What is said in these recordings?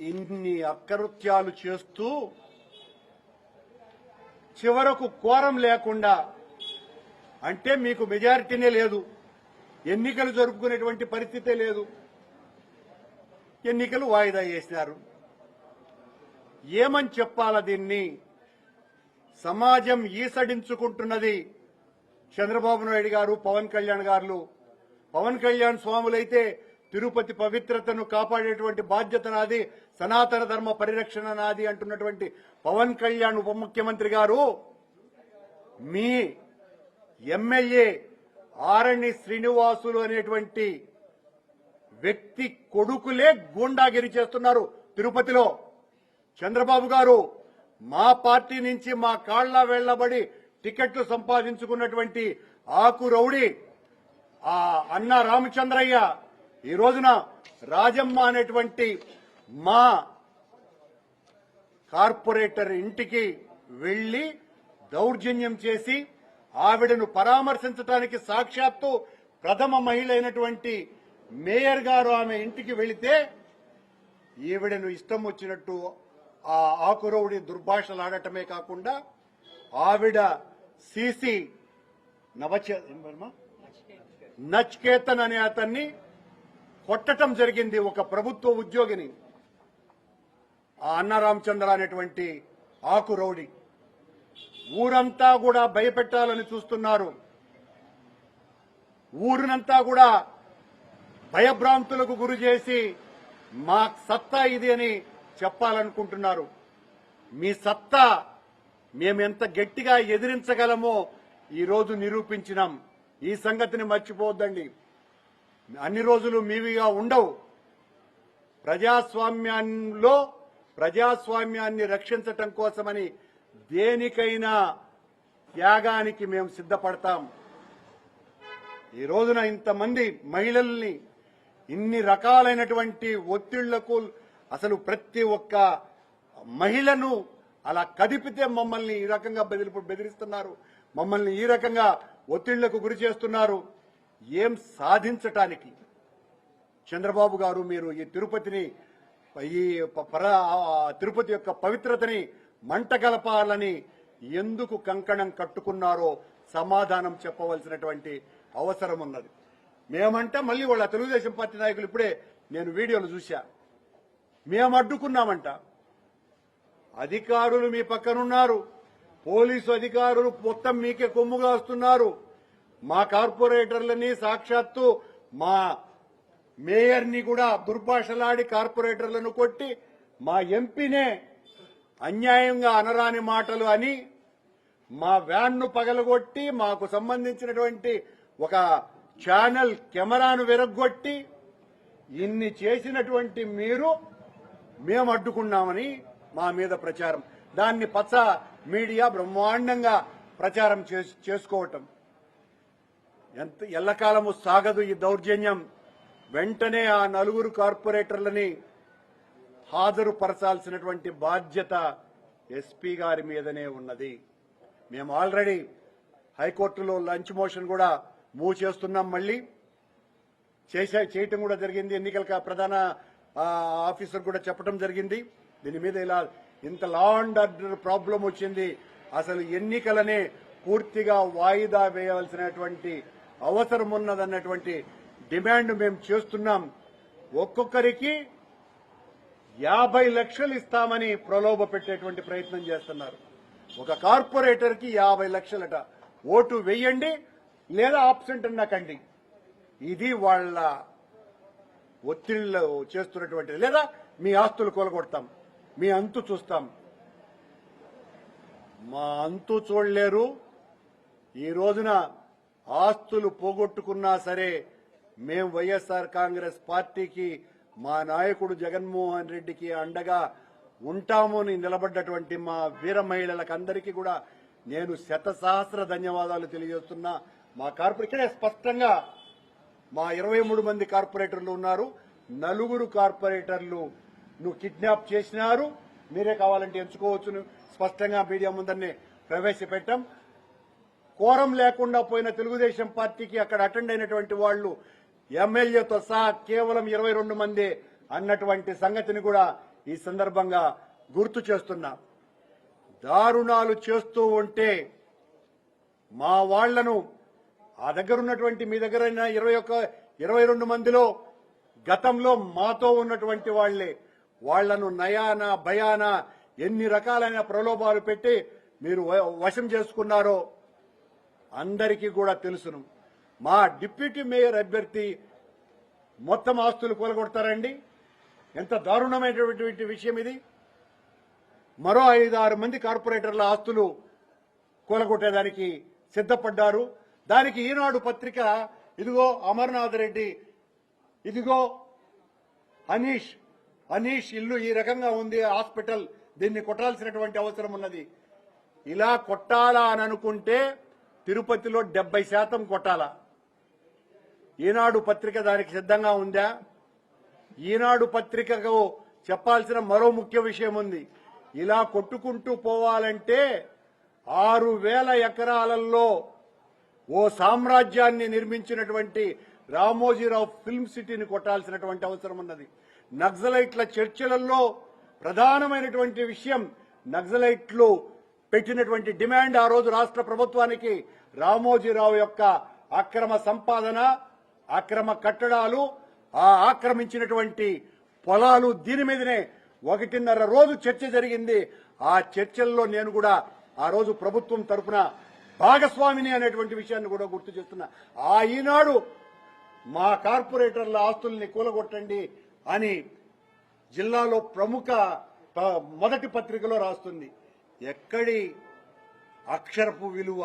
ఇన్ని అక్కృత్యాలు చేస్తూ చివరకు కోరం లేకుండా అంటే మీకు మెజారిటీనే లేదు. ఎన్నికలు జరుపుకునేటువంటి పరిస్థితే లేదు. ఎన్నికలు వాయిదా చేసినారు ఏమని చెప్పాలా దీన్ని? సమాజం ఈసడించుకుంటున్నది చంద్రబాబు నాయుడు గారు పవన్ కళ్యాణ్ గారు. పవన్ కళ్యాణ్ స్వాములైతే తిరుపతి పవిత్రతను కాపాడేటువంటి బాధ్యత నాది సనాతన ధర్మ పరిరక్షణ నాది అంటున్నటువంటి పవన్ కళ్యాణ్ ఉప ముఖ్యమంత్రి గారు. మీ ఎమ్మెల్యే ఆరణి శ్రీనివాసులు అనేటువంటి వ్యక్తి కొడుకులే గూండాగిరి చేస్తున్నారు తిరుపతిలో. చంద్రబాబు గారు మా పార్టీ నుంచి మా కాళ్ళ వెళ్ళబడి టికెట్లు సంపాదించుకున్నటువంటి ఆకు రౌడి ఆ అన్న రామచంద్రయ్య ఈ రోజున రాజమ్మ అనేటువంటి మా కార్పొరేటర్ ఇంటికి వెళ్ళి దౌర్జన్యం చేసి ఆవిడను పరామర్శించడానికి సాక్షాత్తు ప్రథమ మహిళ అయినటువంటి మేయర్ గారు ఆమె ఇంటికి వెళితే ఈవిడను ఇష్టం వచ్చినట్టు ఆ ఆకురవుడి దుర్భాషలాడటమే కాకుండా ఆవిడ సీసీ నవచే నచ్కేతన్ అనే అతన్ని కొట్టటం జరిగింది ఒక ప్రభుత్వ ఉద్యోగిని. ఆ అన్నరామచంద్ర అనేటువంటి ఆకు రౌడి. ఊరంతా కూడా భయపెట్టాలని చూస్తున్నారు. ఊరినంతా కూడా భయభ్రాంతులకు గురి చేసి మా సత్తా ఇది అని చెప్పాలనుకుంటున్నారు. మీ సత్తా మేమెంత గట్టిగా ఎదిరించగలమో ఈరోజు నిరూపించినాం. ఈ సంగతిని మర్చిపోవద్దండి. అన్ని రోజులు మీవిగా ఉండవు. ప్రజాస్వామ్యంలో ప్రజాస్వామ్యాన్ని రక్షించటం కోసమని దేనికైనా త్యాగానికి మేము సిద్ధపడతాం. ఈ రోజున ఇంతమంది మహిళల్ని ఇన్ని రకాలైనటువంటి ఒత్తిళ్ళకు అసలు ప్రతి ఒక్క మహిళను అలా కదిపితే మమ్మల్ని ఈ రకంగా బెదిరి బెదిరిస్తున్నారు. మమ్మల్ని ఈ రకంగా ఒత్తిళ్ళకు గురి చేస్తున్నారు. ఏం సాధించటానికి? చంద్రబాబు గారు మీరు ఈ తిరుపతిని ఈ పర ఆ తిరుపతి యొక్క పవిత్రతని మంట కలపాలని ఎందుకు కంకణం కట్టుకున్నారో సమాధానం చెప్పవలసినటువంటి అవసరం ఉన్నది. మేమంటే మళ్ళీ వాళ్ళ తెలుగుదేశం పార్టీ నాయకులు ఇప్పుడే నేను వీడియోలు చూశా. మేము అడ్డుకున్నామంట. అధికారులు మీ పక్కనున్నారు. పోలీసు అధికారులు మొత్తం మీకే కొమ్ముగా వస్తున్నారు. మా కార్పొరేటర్లని సాక్షాత్తు మా మేయర్ని కూడా దుర్భాషలాడి కార్పొరేటర్లను కొట్టి మా ఎంపీనే అన్యాయంగా అనరాని మాటలు అని మా వ్యాన్ను పగలగొట్టి మాకు సంబంధించినటువంటి ఒక ఛానల్ కెమెరాను విరగ్గొట్టి ఇన్ని చేసినటువంటి మీరు మేము అడ్డుకున్నామని మా మీద ప్రచారం. దాన్ని పచ్చ మీడియా బ్రహ్మాండంగా ప్రచారం చేస్- చేసుకోవటం. ఎంత ఎల్లకాలము సాగదు ఈ దౌర్జన్యం. వెంటనే ఆ నలుగురు కార్పొరేటర్లని హాజరుపరచాల్సినటువంటి బాధ్యత ఎస్పీ గారి మీదనే ఉన్నది. మేము ఆల్రెడీ హైకోర్టులో లంచ్ మోషన్ కూడా మూవ్ చేస్తున్నాం మళ్ళీ. చేసే చేయటం కూడా జరిగింది. ఎన్నికల ప్రధాన ఆఫీసర్ కూడా చెప్పడం జరిగింది. దీని మీద ఇలా ఇంత లా అండ్ ఆర్డర్ ప్రాబ్లం వచ్చింది. అసలు ఎన్నికలనే పూర్తిగా వాయిదా వేయవలసినటువంటి అవసరం ఉన్నదన్నటువంటి డిమాండ్ మేము చేస్తున్నాం. ఒక్కొక్కరికి యాభై లక్షలు ఇస్తామని ప్రలోభ పెట్టేటువంటి ప్రయత్నం చేస్తున్నారు. ఒక కార్పొరేటర్కి యాభై లక్షలట. ఓటు వెయ్యండి లేదా ఆబ్సెంట్ అన్నకండి ఇది వాళ్ళ ఒత్తిళ్ళు చేస్తున్నటువంటి లేదా మీ ఆస్తులు కొలగొడతాం. మీ అంతు చూస్తాం. మా అంతు చూడలేరు. ఈ రోజున ఆస్తులు పోగొట్టుకున్నా సరే మేం వైఎస్ఆర్ కాంగ్రెస్ పార్టీకి మా నాయకుడు జగన్మోహన్ రెడ్డికి అండగా ఉంటాము అని నిలబడ్డటువంటి మా వీర మహిళలకందరికీ కూడా నేను శత సహస్ర ధన్యవాదాలు తెలియజేస్తున్నా. మా కార్పొరేటర్ స్పష్టంగా మా ఇరవై మూడు మంది కార్పొరేటర్లు ఉన్నారు. నలుగురు కార్పొరేటర్లు నువ్వు కిడ్నాప్ చేసినారు. మీరే కావాలంటే ఎంచుకోవచ్చు స్పష్టంగా మీడియా ముందరనే ప్రవేశపెట్టాం. కోరం లేకుండా పోయిన తెలుగుదేశం పార్టీకి అక్కడ అటెండ్ అయినటువంటి వాళ్ళు ఎమ్మెల్యేతో సహా కేవలం ఇరవై రెండు మంది అన్నటువంటి సంగతిని కూడా ఈ సందర్భంగా గుర్తు చేస్తున్నా. దారుణాలు చేస్తూ ఉంటే మా వాళ్ళను ఆ దగ్గర ఉన్నటువంటి మీ దగ్గర ఇరవై ఒక్క ఇరవై రెండు మందిలో గతంలో మాతో ఉన్నటువంటి వాళ్ళే. వాళ్ళను నయాన భయాన ఎన్ని రకాలైన ప్రలోభాలు పెట్టి మీరు వశం చేసుకున్నారో అందరికీ కూడా తెలుసును. మా డిప్యూటీ మేయర్ అభ్యర్థి మొత్తం ఆస్తులు కూలగొడతారండి. ఎంత దారుణమైనటువంటి విషయం ఇది. మరో ఐదు ఆరు మంది కార్పొరేటర్ల ఆస్తులు కూలగొట్టేదానికి సిద్ధపడ్డారు. దానికి ఈనాడు పత్రిక ఇదిగో అమర్నాథ్ రెడ్డి ఇదిగో అనీష్ అనీష్ ఇల్లు ఈ రకంగా ఉంది హాస్పిటల్ దీన్ని కొట్టాల్సినటువంటి అవసరం ఉన్నది. ఇలా కొట్టాలా అని అనుకుంటే తిరుపతిలో డెబ్బై శాతం కొట్టాలా? ఈనాడు పత్రిక దానికి సిద్ధంగా ఉందా? ఈనాడు పత్రికకు చెప్పాల్సిన మరో ముఖ్య విషయం ఉంది. ఇలా కొట్టుకుంటూ పోవాలంటే ఆరు వేల ఎకరాలలో ఓ సామ్రాజ్యాన్ని నిర్మించినటువంటి రామోజీరావు ఫిల్మ్ సిటీని కొట్టాల్సినటువంటి అవసరం ఉన్నది. నక్సలైట్ల చర్చలలో ప్రధానమైనటువంటి విషయం నక్సలైట్లు పెట్టినటువంటి డిమాండ్ ఆ రోజు రాష్ట్ర ప్రభుత్వానికి రామోజీరావు యొక్క అక్రమ సంపాదన అక్రమ కట్టడాలు ఆ ఆక్రమించినటువంటి పొలాలు దీని మీదనే ఒకటిన్నర రోజు చర్చ జరిగింది. ఆ చర్చల్లో నేను కూడా ఆ రోజు ప్రభుత్వం తరపున భాగస్వామిని అనేటువంటి విషయాన్ని కూడా గుర్తు చేస్తున్నా. ఆ ఈనాడు మా కార్పొరేటర్ల ఆస్తుల్ని కూలగొట్టండి అని జిల్లాలో ప్రముఖ ప- మొదటి పత్రికలో రాస్తుంది. ఎక్కడి అక్షరపు విలువ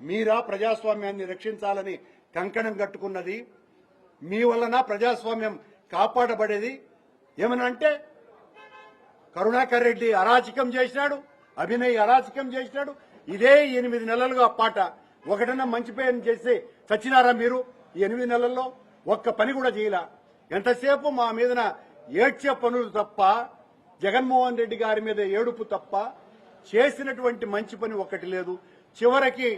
మీరా ప్రజాస్వామ్యాన్ని రక్షించాలని కంకణం కట్టుకున్నది? మీ వలన ప్రజాస్వామ్యం కాపాడబడేది? ఏమనంటే కరుణాకర్ రెడ్డి అరాచకం చేసినాడు అభినయ్ అరాచకం చేసినాడు ఇదే ఎనిమిది నెలలుగా పాట. ఒకటన్నా మంచి పేరు చేసి చచ్చినారా మీరు ఈ ఎనిమిది నెలల్లో? ఒక్క పని కూడా చేయలా. ఎంతసేపు మా మీదన ఏడ్చే పనులు తప్ప జగన్మోహన్ రెడ్డి గారి మీద ఏడుపు తప్ప చేసినటువంటి మంచి పని ఒక్కటి లేదు. చివరికి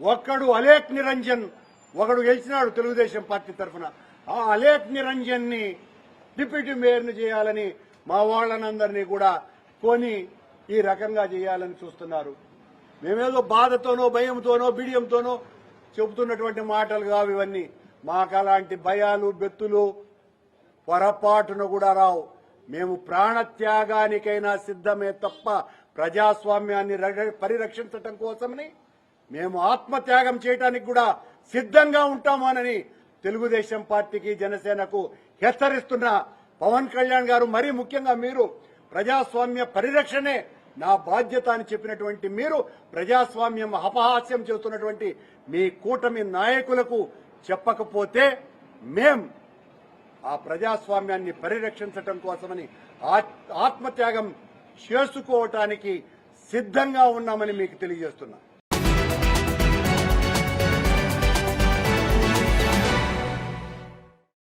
ఒక్కడు అలేక్ నిరంజన్ ఒకడు గెలిచినాడు తెలుగుదేశం పార్టీ తరఫున. ఆ అలేక్ నిరంజన్ని డిప్యూటీ మేయర్ని చేయాలని మా వాళ్ళనందరినీ కూడా కొని ఈ రకంగా చేయాలని చూస్తున్నారు. మేమేదో బాధతోనో భయంతోనో బిడియంతోనో చెబుతున్నటువంటి మాటలు కావు ఇవన్నీ. మాకు అలాంటి భయాలు బెత్తులు పొరపాటును కూడా రావు. మేము ప్రాణత్యాగానికైనా సిద్ధమే తప్ప ప్రజాస్వామ్యాన్ని పరిరక్షించటం కోసమని మేము ఆత్మత్యాగం చేయడానికి కూడా సిద్ధంగా ఉంటామానని తెలుగుదేశం పార్టీకి జనసేనకు హెచ్చరిస్తున్న పవన్ కళ్యాణ్ గారు మరీ ముఖ్యంగా మీరు ప్రజాస్వామ్య పరిరక్షణే నా బాధ్యత అని చెప్పినటువంటి మీరు ప్రజాస్వామ్యం అపహాస్యం చేస్తున్నటువంటి మీ కూటమి నాయకులకు చెప్పకపోతే మేం ఆ ప్రజాస్వామ్యాన్ని పరిరక్షించటం కోసమని ఆత్- ఆత్మత్యాగం చేసుకోవటానికి సిద్ధంగా ఉన్నామని మీకు తెలియజేస్తున్నా.